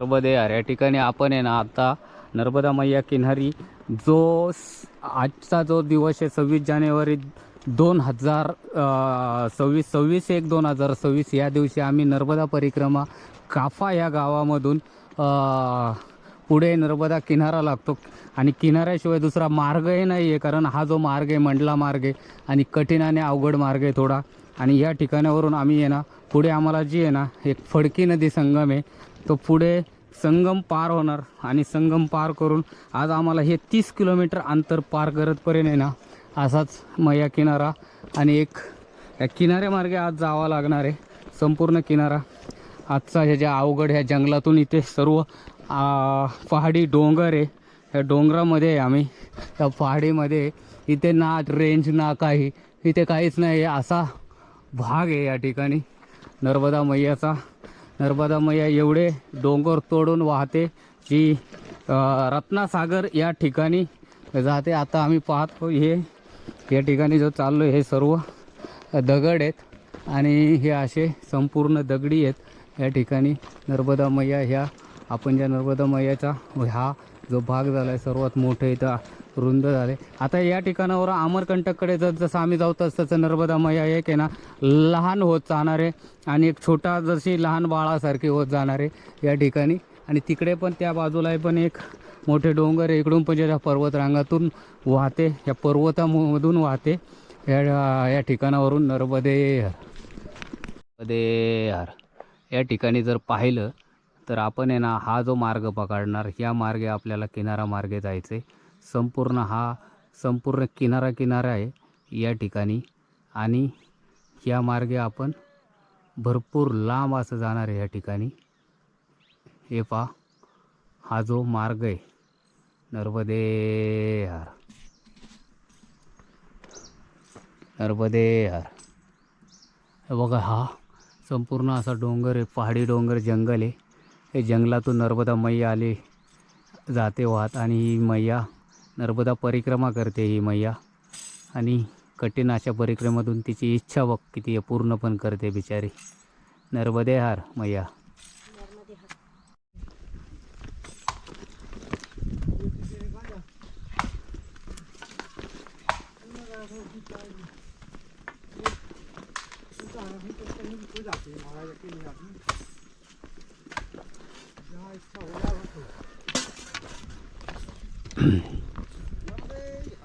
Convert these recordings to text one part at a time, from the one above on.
नर्मदे या ठिकाणी आपण आहे ना आता नर्मदा मैया किनारी जो आजचा जो दिवस आहे सव्वीस जानेवारी दोन हजार सव्वीस सव्वीस एक दोन हजार सव्वीस या दिवशी आम्ही नर्मदा परिक्रमा काफा या गावामधून पुढे नर्मदा किनारा लागतो. आणि किनाऱ्याशिवाय दुसरा मार्गही नाही आहे कारण हा जो मार्ग आहे मंडला मार्ग आहे आणि कठीण आणि अवघड मार्ग आहे थोडा. आणि या ठिकाणावरून आम्ही आहे ना पुढे आम्हाला जी आहे ना एक फडकी नदी संगम आहे. तो पुढे संगम पार होणार आणि संगम पार करून आज आम्हाला हे तीस किलोमीटर अंतर पार करतपर्यंत आहे ना असाच मैया किनारा आणि एक या किनाऱ्यामार्गे आज जावा लागणार आहे संपूर्ण किनारा. आजचा ह्या ज्या अवघड ह्या जंगलातून इथे सर्व पहाडी डोंगर आहे. ह्या डोंगरामध्ये आहे आम्ही. त्या पहाडीमध्ये इथे ना रेंज ना काही इथे काहीच नाही आहे. असा भाग आहे या ठिकाणी. नर्मदा मैयाचा. नर्मदा मैया एवढे डोंगर तोडून वाहते जी रत्नासागर या ठिकाणी जाते. आता आम्ही पाहतो हे या ठिकाणी जो चाललो हे सर्व दगड आहेत आणि हे असे संपूर्ण दगडी आहेत. या ठिकाणी नर्मदा मैया ह्या आपण ज्या नर्मदा मैयाचा हा जो भाग झाला आहे सर्वात मोठं इथं रुंद झाले. आता या ठिकाणावर अमरकंटककडे जर जसं आम्ही जाऊ तसं तसं नर्मदा मैया एक आहे ना लहान होत जाणारे आणि एक छोटा जशी लहान बाळासारखी होत जाणारे या ठिकाणी. आणि तिकडे पण त्या बाजूला पण एक मोठे डोंगर आहे. इकडून पण ज्या पर्वतरांगातून वाहते या पर्वतामधून वाहते या या ठिकाणावरून नर्मदे नर्मदे या ठिकाणी जर पाहिलं तर आपण आहे ना हा जो मार्ग पकडणार या मार्गे आपल्याला किनारा मार्गे जायचं आहे संपूर्ण हा संपूर्ण किनारा किनारा आहे या ठिकाणी. आणि या मार्गे आपण भरपूर लांब असं जाणार आहे या ठिकाणी. हे पहा हा जो मार्ग आहे नर्मदे हार नर्मदे हार बघा हा संपूर्ण असा डोंगर आहे पहाडी डोंगर जंगल आहे. हे जंगलातून नर्मदा मैया आली जाते वाहत आणि ही मैया नर्मदा परिक्रमा करते ही मैया. आणि कठीण अशा परिक्रमेतून तिची इच्छा बघ किती पूर्ण पण करते बिचारी. नर्मदे हार मैया.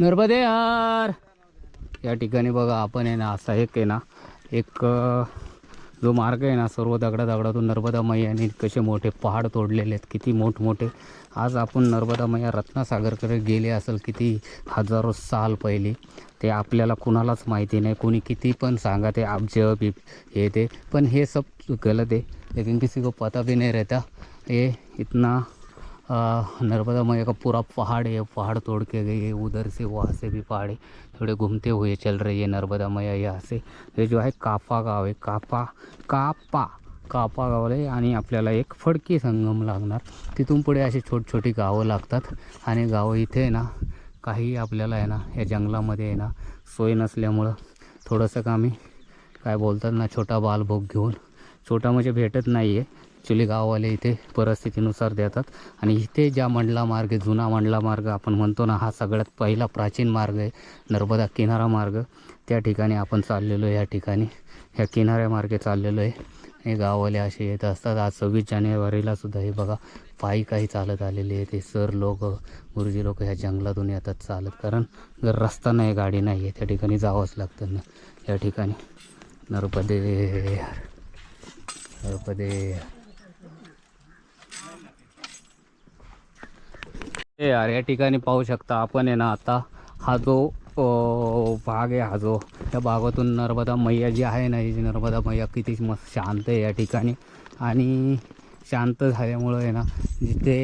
नर्मदे यार या ठिकाणी बघा आपण आहे ना असा एक आहे ना एक जो मार्ग आहे ना सर्व दगडा दगडातून नर्मदा मैयाने कसे मोठे पहाड तोडलेले आहेत किती मोठमोठे. आज आपण नर्मदा मैया रत्नासागरकडे गेले असेल किती हजारो साल पहिले. ते आपल्याला कुणालाच माहिती नाही कोणी किती पण सांगा ते अब्ज बिप हे ते. पण हे सब गलत आहे. लेकिन किसी को पता भी नहीं रहता. ये इतना नर्मदा मैया का पूरा पहाड़ है पहाड़ तोड़ के गई है उधर से वहाँ से भी पहाड़ है थोड़े घूमते हुए चल रही है नर्मदा मैया यहाँ से। हे जो आहे कापा गाव आहे कापा कापा कापा गाव आहे आणि आपल्याला एक फडकी संगम लागणार. तिथून पुढे अशी छोटी छोटी गावं लागतात आणि गावं इथे आहे ना काही आपल्याला आहे ना या जंगलामध्ये आहे ना सोय नसल्यामुळं थोडंसं का आम्ही काय बोलतात ना छोटा बालभोग घेऊन छोटा म्हणजे भेटत नाही आहे ॲक्च्युली गाववाले इथे परिस्थितीनुसार देतात. आणि इथे ज्या मंडला मार्ग जुना मंडला मार्ग आपण म्हणतो ना हा सगळ्यात पहिला प्राचीन मार्ग आहे नर्मदा किनारा मार्ग. त्या ठिकाणी आपण चाललेलो आहे या ठिकाणी. ह्या किनाऱ्यामार्गे चाललेलो आहे. हे गाववाले असे येत असतात. आज सव्वीस जानेवारीला सुद्धा हे बघा पायी काही चालत आलेले आहे. ते सर लोक गुरुजी लोक ह्या जंगलातून येतात चालत. कारण जर रस्ता नाही गाडी नाही आहे. त्या ठिकाणी जावंच लागतं ना. या ठिकाणी. नर्मदे नर्मदे. यार या ठिकाणी पाहू शकता आपण आहे ना आता हा जो भाग आहे हा जो त्या भागातून नर्मदा मैया जी आहे ना ही जी नर्मदा मैया किती मस्त शांत आहे या ठिकाणी. आणि शांत झाल्यामुळं आहे ना जिथे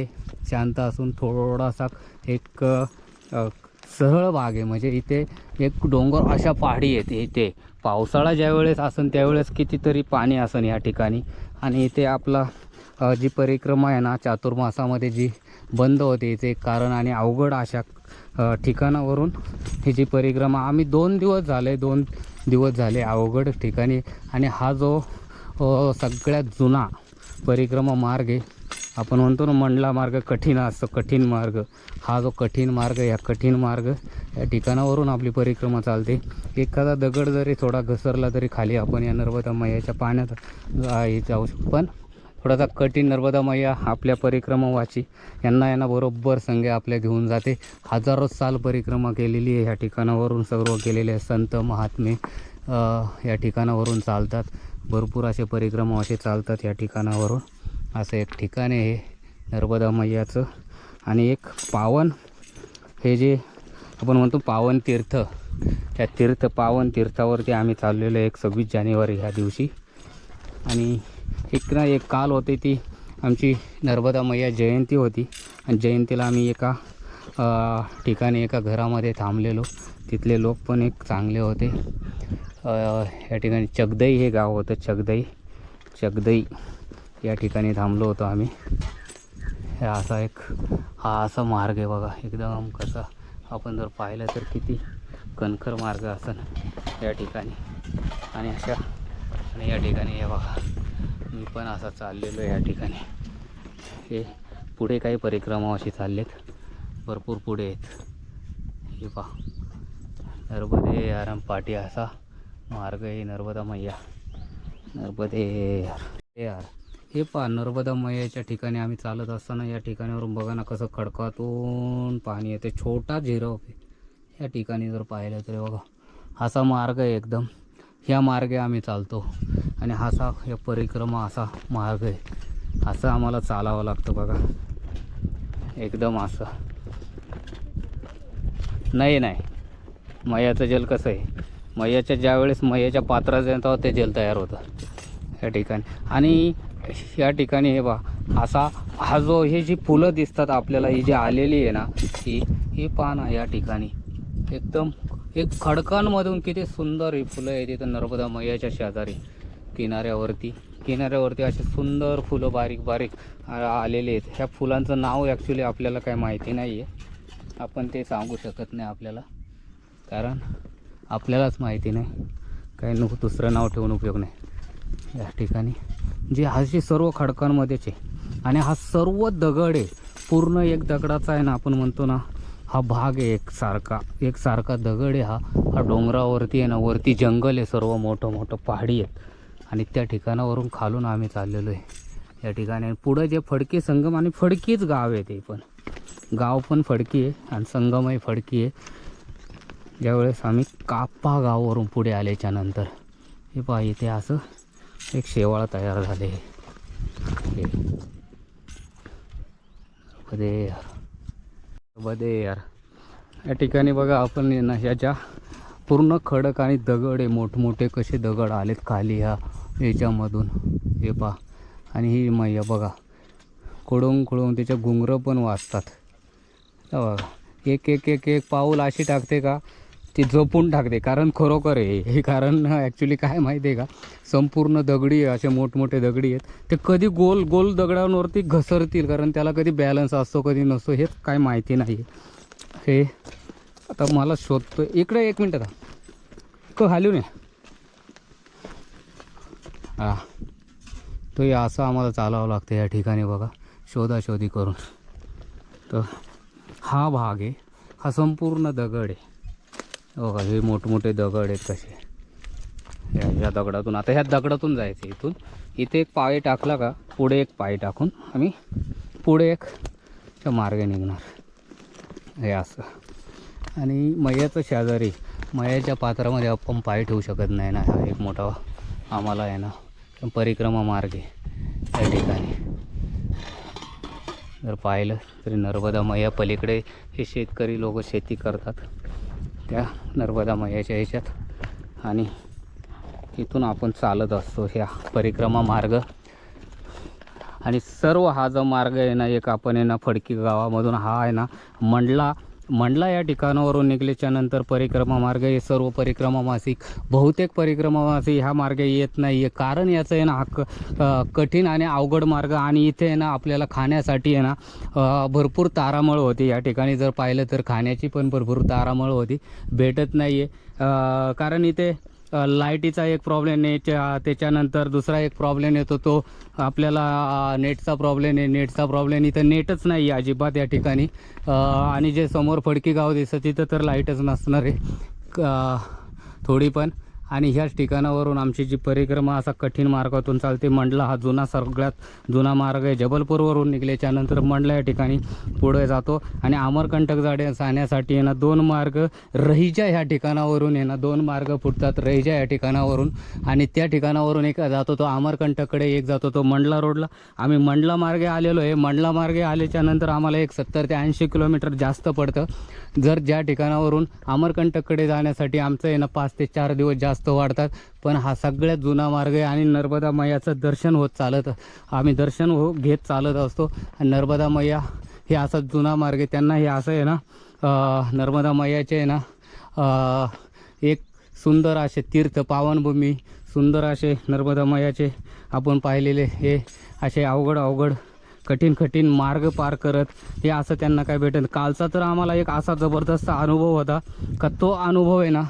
शांत असून थोडासा एक सरळ भाग आहे. म्हणजे इथे एक डोंगर अशा पहाडी आहेत इथे. पावसाळा ज्यावेळेस असन त्यावेळेस कितीतरी पाणी असन या ठिकाणी. आणि इथे आपला जी परिक्रमा आहे ना चातुर्मासामध्ये जी बंद होते. याचे कारण आणि अवघड अशा ठिकाणावरून ही परिक्रमा आम्ही दोन दिवस झाले दोन दिवस झाले अवघड ठिकाणी आणि हा जो सगळ्यात जुना परिक्रमा मार्ग आहे आपण म्हणतो ना मंडला मार्ग कठीण असतो कठीण मार्ग. हा जो कठीण मार्ग या कठीण मार्ग या ठिकाणावरून आपली परिक्रमा चालते. एखादा दगड जरी थोडा घसरला तरी खाली आपण या नर्मदा मैयाच्या पाण्यात जाऊ शकतो. पण थोडासा कठीण नर्मदा मैया आपल्या परिक्रमावाची यांना यांना बरोबर संगे आपल्या घेऊन जाते. हजारो साल परिक्रमा केलेली आहे ह्या ठिकाणावरून. सर्व केलेले संत महात्मे या ठिकाणावरून चालतात. भरपूर असे परिक्रमा असे चालतात या ठिकाणावरून. असं एक ठिकाण आहे नर्मदा मैयाचं आणि एक पावन हे जे आपण म्हणतो पावन तीर्थ त्या तीर्थ पावन तीर्थावरती आम्ही चाललेलो आहे एक सव्वीस जानेवारी ह्या दिवशी. आणि एक ना एक काल होते ती आमची नर्मदा मैया जयंती होती. आणि जयंतीला आम्ही एका ठिकाणी एका घरामध्ये थांबलेलो. तिथले लोक पण एक चांगले होते. या ठिकाणी चगदई हे गाव होतं चगदई. चगदई या ठिकाणी थांबलो होतो आम्ही. हे असा एक हा असा मार्ग आहे बघा. एकदम कसा आपण जर पाहिलं तर किती कणखर मार्ग असन या ठिकाणी. आणि अशा आणि या ठिकाणी हे बघा. पण असा चाललेलो आहे या ठिकाणी. हे पुढे काही परिक्रमा अशी चाललेत. भरपूर पुढे आहेत. हे पहा. नर्मदे आराम पाटी असा मार्ग आहे नर्मदा मैया. नर्मदे यार. हे यार. हे पहा नर्मदा मैयाच्या ठिकाणी आम्ही चालत असताना या ठिकाणावरून बघा ना कसं खडकातून पाणी येते. छोटा झिरो या ठिकाणी जर पाहिलं तर बघा. असा मार्ग आहे एकदम. ह्या मार्गे आम्ही चालतो. आणि असा या परिक्रमा असा मार्ग आहे. असं आम्हाला चालावं लागतं बघा. एकदम असं. नाही नाही. मयाचं जल कसं आहे? मयाच्या ज्यावेळेस मयाच्या पात्रात येतं ते जल तयार होतं. या ठिकाणी. आणि या ठिकाणी हे बा असा हा जो हे जी फुलं दिसतात आपल्याला ही जी आलेली आहे ना ही ही पहा या ठिकाणी. एकदम एक खडकांमधून किती सुंदर ही फुलं आहे तिथं नर्मदा मैयाच्या शेजारी. किनाऱ्यावरती. किनाऱ्यावरती असे सुंदर फुलं बारीक बारीक आलेले आहेत. ह्या फुलांचं नाव ॲक्च्युली आपल्याला काही माहिती नाही आहे आपण ते सांगू शकत नाही आपल्याला. कारण आपल्यालाच माहिती नाही. काही नको दुसरं नाव ठेवून उपयोग नाही. या ठिकाणी. जे असे सर्व खडकांमध्येच आहे आणि हा सर्व दगड आहे. पूर्ण एक दगडाचा आहे ना आपण म्हणतो ना हा भाग आहे एक सारखा. एक सारखा दगड आहे हा. हा डोंगरावरती आहे ना वरती जंगल आहे. सर्व मोठं मोठं पहाडी आहेत. आणि त्या ठिकाणावरून खालून आम्ही चाललेलो आहे. या ठिकाणी पुढं जे फडके संगम आणि फडकीच गाव आहे ते पण. गाव पण फडकी आहे आणि संगमही फडकी आहे. ज्यावेळेस आम्ही काप्पा गावावरून पुढे आल्याच्यानंतर हे पहा इथे असं एक शेवाळ तयार झाले बदे यार. बदे यार. या ठिकाणी बघा आपण ना ह्याच्या पूर्ण खडक आणि दगड आहे मोठमोठे कसे दगड आलेत खाली ह्या याच्यामधून. हे पहा. आणि ही मैया बघा. खोडून खोडून त्याच्या घुंगरं पण वाजतात बघा. एक एक एक एक पाऊल अशी टाकते का ती जपून टाकते. कारण खरोखर आहे हे कारण ॲक्च्युली काय माहिती आहे का संपूर्ण दगडी आहे असे मोठमोठे दगडी आहेत. ते कधी गोल गोल दगडांवरती घसरतील कारण त्याला कधी बॅलन्स असतो कधी नसतो हेच काय माहिती नाही हे आता मला शोधतो इकडे एक मिनटं आता तो खाली नाही हां. तो हे असं आम्हाला चालावं लागतं या ठिकाणी बघा. शोधाशोधी करून. तर हा भाग आहे. हा संपूर्ण दगड आहे. बघा हे मोठमोठे दगड आहेत कसे. या ह्या दगडातून. आता ह्या दगडातून जायचं इथून. इथे एक पाय टाकला का पुढे एक पाय टाकून आम्ही पुढे एक मार्गे निघणार. हे असं. आणि मयाचं शेजारी मयाच्या पात्रामध्ये आपण पाय ठेवू शकत नाही ना. हा एक मोठा आम्हाला आहे ना परिक्रमा मार्ग आहे या ठिकाणी. जर पाहिलं तरी नर्मदा मैया पलीकडे हे शेतकरी लोक शेती करतात. त्या नर्मदा मैयाच्या ह्याच्यात. आणि इथून आपण चालत असतो ह्या परिक्रमा मार्ग. आणि सर्व हा जो मार्ग आहे ना एक आपण आहे ना फडकी गावामधून हा आहे ना मंडला मंडला या ठिकाणावरून निघल्याच्यानंतर परिक्रमा मार्ग हे सर्व परिक्रमा मासिक बहुतेक परिक्रमा मासिक ह्या मार्गे येत नाही आहे कारण याचं आहे ना हा क कठीण आणि अवघड मार्ग आणि इथे आहे ना आपल्याला खाण्यासाठी आहे ना भरपूर तारामळ होती. या ठिकाणी जर पाहिलं तर खाण्याची पण भरपूर तारामळ होती. भेटत नाही आहे कारण इथे लाईटीचा एक प्रॉब्लेम आहे त्या- त्याच्यानंतर दुसरा एक प्रॉब्लेम येतो तो आपल्याला नेटचा प्रॉब्लेम आहे. नेटचा प्रॉब्लेम इथं नेटच नाही आहे अजिबात या ठिकाणी. आणि जे समोर फडकी गाव दिसतं तिथं तर लाईटच नसणार आहे. थोडी पण. आणि ह्याच ठिकाणावरून आमची जी परिक्रमा असा कठीण मार्गातून चालते मंडला हा जुना सगळ्यात जुना मार्ग आहे. जबलपूरवरून निघल्याच्यानंतर मंडला या ठिकाणी पुढे जातो आणि अमरकंटक जाडे जाण्यासाठी आहे ना दोन मार्ग रहीजा ह्या ठिकाणावरून आहे ना दोन मार्ग फुटतात रहीजा या ठिकाणावरून आणि त्या ठिकाणावरून एक जातो तो अमरकंटककडे एक जातो तो मंडला रोडला. आम्ही मंडला मार्गे आलेलो आहे. मंडला मार्गे आल्याच्यानंतर आम्हाला एक सत्तर ते ऐंशी किलोमीटर जास्त पडतं. जर ज्या ठिकाणावरून अमरकंटककडे जाण्यासाठी आमचं आहे ना पाच ते चार दिवस जास्त वाढतात. पण हा सगळ्यात जुना मार्ग आहे आणि नर्मदा मैयाचं दर्शन होत चालत आम्ही दर्शन हो घेत चालत असतो. आणि नर्मदा मैया हे असा जुना मार्ग आहे. त्यांना हे असं आहे ना नर्मदा मैयाचे आहे ना एक सुंदर असे तीर्थ पावनभूमी सुंदर असे नर्मदा मैयाचे आपण पाहिलेले हे असे अवघड अवघड कठीण कठीण मार्ग पार करत हे असं त्यांना काय भेटेल कालचा तर आम्हाला एक असा जबरदस्त अनुभव होता का तो अनुभव आहे ना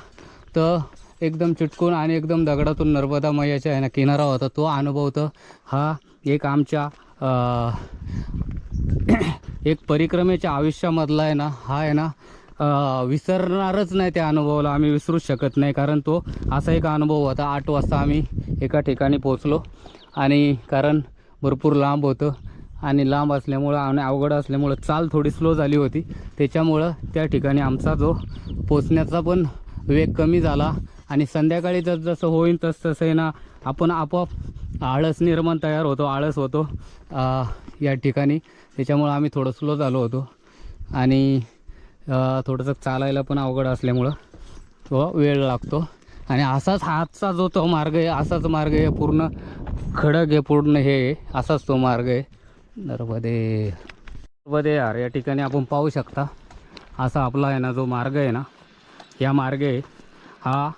तर एकदम चिटकून आणि एकदम दगडातून नर्मदा मैयाच्या आहे ना किनारा होता तो अनुभव तर हा एक आमच्या एक परिक्रमेच्या आयुष्यामधला आहे ना हा आहे ना विसरणारच नाही त्या अनुभवाला आम्ही विसरूच शकत नाही कारण तो असा एक अनुभव होता आठ वाजता आम्ही एका ठिकाणी पोचलो आणि कारण भरपूर लांब होतं आणि लांब असल्यामुळं आणि अवघड असल्यामुळं चाल थोडी स्लो झाली होती. त्याच्यामुळं त्या ठिकाणी आमचा जो पोचण्याचा पण वेग कमी झाला आणि संध्याकाळी जर जसं होईल तस तसं आहे ना आपण आपोआप आळस निर्माण तयार होतो आळस होतो या ठिकाणी. त्याच्यामुळं आम्ही थोडं स्लो झालो होतो. आणि थोडंसं चालायला पण अवघड असल्यामुळं तो वेळ लागतो. आणि असाच हातचा जो तो मार्ग आहे असाच मार्ग आहे पूर्ण खडक आहे पूर्ण हे आहे. असाच तो मार्ग आहे. नर्मदे. नर्मदे यार या ठिकाणी आपण पाहू शकता असा आपला आहे ना जो मार्ग आहे ना या मार्गे हा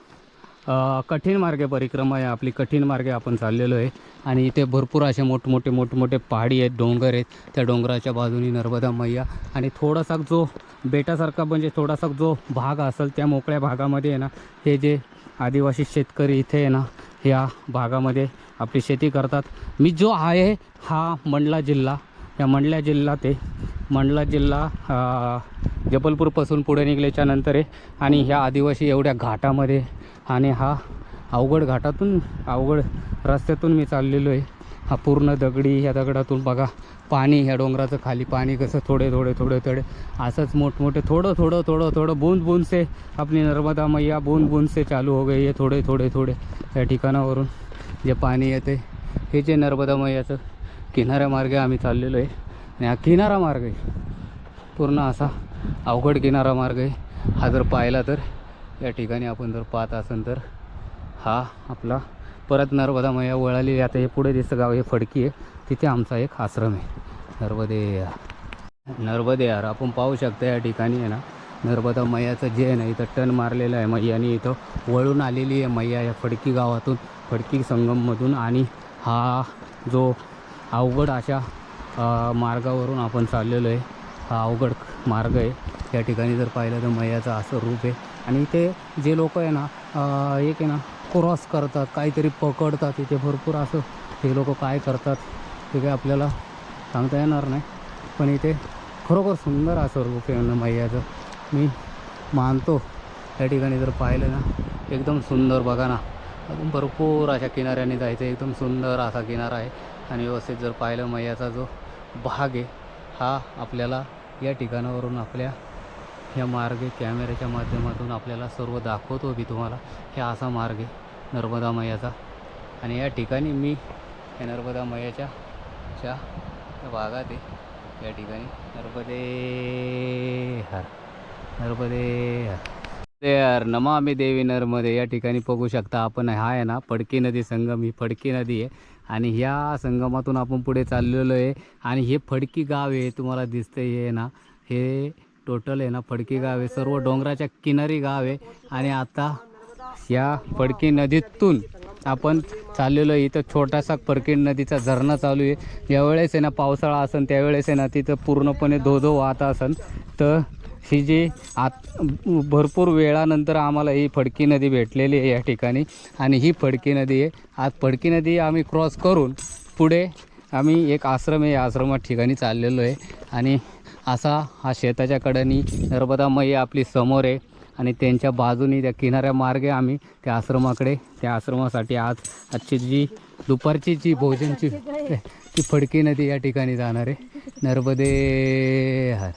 कठीण मार्गे परिक्रमा आहे आपली कठीण मार्गे आपण चाललेलो आहे. आणि इथे भरपूर असे मोठमोठे मोठमोठे पहाडी आहेत डोंगर आहेत. त्या डोंगराच्या बाजूनी नर्मदा मैया. आणि थोडासा जो बेटासारखा म्हणजे थोडासा जो भाग असेल त्या मोकळ्या भागामध्ये आहे ना हे जे आदिवासी शेतकरी इथे आहे ना या भागामध्ये आपली शेती करतात. मी जो आहे हा मंडला जिल्हा. या मंडला जिल्हा ते मंडला जिल्हा जबलपूरपासून पुढे निघल्याच्या नंतर आहे आणि ह्या आदिवासी एवढ्या घाटामध्ये आणि हा अवघड घाटातून अवघड रस्त्यातून मी चाललेलो आहे. हा पूर्ण दगडी ह्या दगडातून बघा पाणी ह्या डोंगराचं खाली पाणी कसं थोडे थोडे थोडे थोडे असंच मोठमोठे थोडं थोडं थोडं थोडं बूंद बूंद से आपली नर्मदा मैया बूंद बूंद से चालू हो गई आहे थोडे थोडे थोडे या ठिकाणावरून जे पाणी येते हे जे नर्मदा मैयाचं किनाऱ्या मार्गे आम्ही चाललेलो आहे. आणि हा किनारा मार्ग आहे. पूर्ण असा अवघड किनारा मार्ग आहे. हा जर पाहिला तर या ठिकाणी आपण जर पाहत असेल तर हा आपला परत नर्मदा मैया वळाली. आता हे पुढे दिसतं गाव हे फडकी आहे. तिथे आमचा एक आश्रम आहे. नर्मदे नर्मदे यार आपण पाहू शकता या ठिकाणी आहे ना नर्मदा मैयाचं जे आहे ना इथं टन मारलेलं आहे. मैयाने इथं वळून आलेली आहे मैया या फडकी गावातून फडकी संगममधून. आणि हा जो अवघड अशा मार्गावरून आपण चाललेलो आहे. हा अवघड मार्ग आहे. या ठिकाणी जर पाहिलं तर मैयाचं असं रूप आहे. आणि इथे जे लोक आहे ना एक आहे ना क्रॉस करतात काहीतरी पकडतात. इथे भरपूर असं हे लोक काय करतात ते काय आपल्याला सांगता येणार नाही. पण इथे खरोखर सुंदर असं रूप आहे ना मैयाचं. मी मानतो या ठिकाणी जर पाहिलं ना एकदम सुंदर. बघा ना अजून भरपूर अशा किनाऱ्याने जायचं एकदम सुंदर असा किनारा आहे. आणि व्यवस्थित जर पाहिलं मैयाचा जो भाग आहे हा आपल्याला या ठिकाणावरून आपल्या ह्या मार्गे कॅमेऱ्याच्या माध्यमातून आपल्याला सर्व दाखवतो मी तुम्हाला. हे असा मार्ग आहे नर्मदा मैयाचा. आणि या ठिकाणी मी या नर्मदा मैयाच्या च्या भागात आहे. या ठिकाणी नर्मदे हर नर्मदे हर. ते यार नमामि देवी नर्मदे. या ठिकाणी बघू शकता आपण हा आहे ना फडकी नदी संगम. ही फडकी नदी आहे. आणि ह्या संगमातून आपण पुढे चाललेलो आहे. आणि हे फडकी गाव आहे तुम्हाला दिसतंय हे ना. हे टोटल आहे ना फडकी गाव आहे. सर्व डोंगराच्या किनारी गाव आहे. आणि आता या फडकी नदीतून आपण चाललेलो आहे. इथं छोटासा फडकी नदीचा झरणा चालू आहे. ज्यावेळेस आहे ना पावसाळा असन त्यावेळेस आहे ना तिथं पूर्णपणे धो धो वाहत असन. तर ही जी आत भरपूर वेळानंतर आम्हाला ही फडकी नदी भेटलेली आहे या ठिकाणी. आणि ही फडकी नदी आहे. आज फडकी नदी आम्ही क्रॉस करून पुढे आम्ही एक आश्रम आहे. या आश्रमात ठिकाणी चाललेलो आहे. आणि असा हा शेताच्या कडेनी नर्मदामयी आपली समोर आहे. आणि त्यांच्या बाजूनी त्या किनाऱ्या मार्गे आम्ही त्या आश्रमाकडे त्या आश्रमासाठी आज आजची जी दुपारची जी भोजनची ती फडकी नदी या ठिकाणी जाणार आहे. नर्मदे हर.